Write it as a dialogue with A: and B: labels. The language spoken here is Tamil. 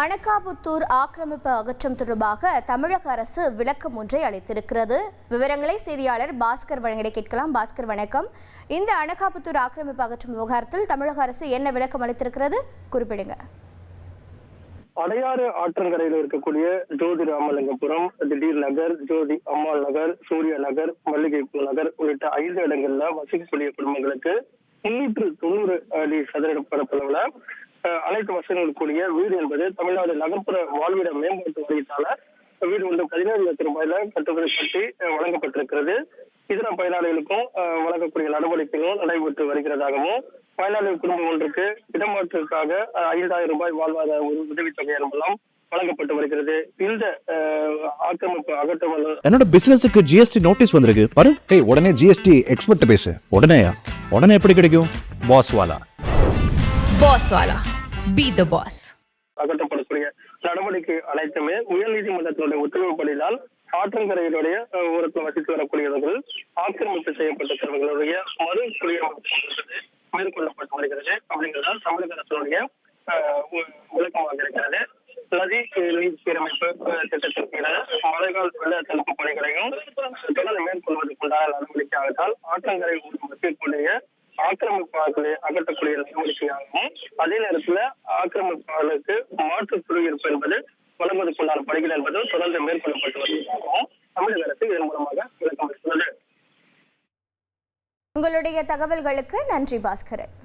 A: அனகாபுத்தூர் ஆக்கிரமிப்பு அகற்றம் தொடர்பாக தமிழக அரசு விளக்கம் ஒன்றை அளித்திருக்கிறது. விவரங்களை செய்தியாளர் பாஸ்கர் வழங்கிட கேட்கலாம். பாஸ்கர் வணக்கம். இந்த அனகாபுத்தூர் ஆக்கிரமிப்பு அகற்றும் விவகாரத்தில் தமிழக அரசு என்ன விளக்கம் அளித்திருக்கிறது? குறிப்பிடுங்க.
B: அடையாறு ஆற்றங்கரையில் இருக்கக்கூடிய ஜோதி ராமலிங்கபுரம் திடீர் நகர் ஜோதி அம்மாள் நகர் சூரிய நகர் மல்லிகைப்பூ நகர் உள்ளிட்ட ஐந்து இடங்கள்ல வசிக்கக்கூடிய குடும்பங்களுக்கு முன்னூற்று தொண்ணூறு அடி சதுர பரப்பளவுல அனைத்து வசதிகள் கூடிய வீடு என்பது தமிழ்நாடு நகர்ப்புற வாழ்விட மேம்பாட்டு வாரியத்தால வீடு ஒன்று பதினேழு லட்சம் ரூபாயில கட்டுப்படி கட்டி வழங்கப்பட்டிருக்கிறது. இதர பயனாளிகளுக்கும் வழங்கக்கூடிய நடவடிக்கைகளும் நடைபெற்று வருகிறதாகவும் பயனாளி குடும்பம் ஒன்றுக்கு இடமாற்றுக்காக ஐந்தாயிரம் ரூபாய் வாழ்வாதார உதவி- உதவித்தொகை என்பதெல்லாம் வழங்கப்பட்டு வருகிறது. இந்த ஆக்கிரமிப்பு அகற்றமல்
C: என்னோட பிசினஸுக்கு ஜிஎஸ்டி நோட்டீஸ் வந்திருக்கு. பாரு
D: உடனே ஜிஎஸ்டி எக்ஸ்பர்ட் பேசு.
C: உடனேயா? உடனே எப்படி கிடைக்கும் பாஸ் வாலா
E: Boss Wala. Be the boss.
B: அகற்றப்படக்கூடிய நடவடிக்கை அனைத்துமே உயர்நீதிமன்றத்தினுடைய உத்தரவுப்படிதான் ஆற்றங்கரையினுடைய அஹ், ஓரத்தில் வசித்து வரக்கூடியவர்கள் ஆக்கிரமிப்பு செய்யப்பட்டிருக்கிறவர்களுடைய மறு குடியமர்ப்பு என்பது மேற்கொள்ளப்பட்டு வருகிறது அப்படிங்கிறதால் தமிழக உ- விளக்கமாக இருக்கிறது நதி நீர் சீரமைப்பு கீழ மழைக்கால வெள்ள தடுப்பு பணிகளையும் தொடர்ந்து மேற்கொள்வதற்குண்டான நடவடிக்கையாகத்தான் ஆற்றங்கரை வசிக்கக்கூடிய ஆக்கிரமிப்பாளர்களை அகற்றக்கூடிய நடவடிக்கையாகவும் அதே நேரத்துல ஆக்கிரமிப்பாளர்களுக்கு மாற்று குடியிருப்பு என்பது வழங்குவதற்குள்ளான பணிகள் என்பது தொடர்ந்து மேற்கொள்ளப்பட்டு வருவதாகவும் தமிழக அரசு இதன் மூலமாக விளக்கம் அளித்துள்ளது.
A: உங்களுடைய தகவல்களுக்கு நன்றி பாஸ்கரன்.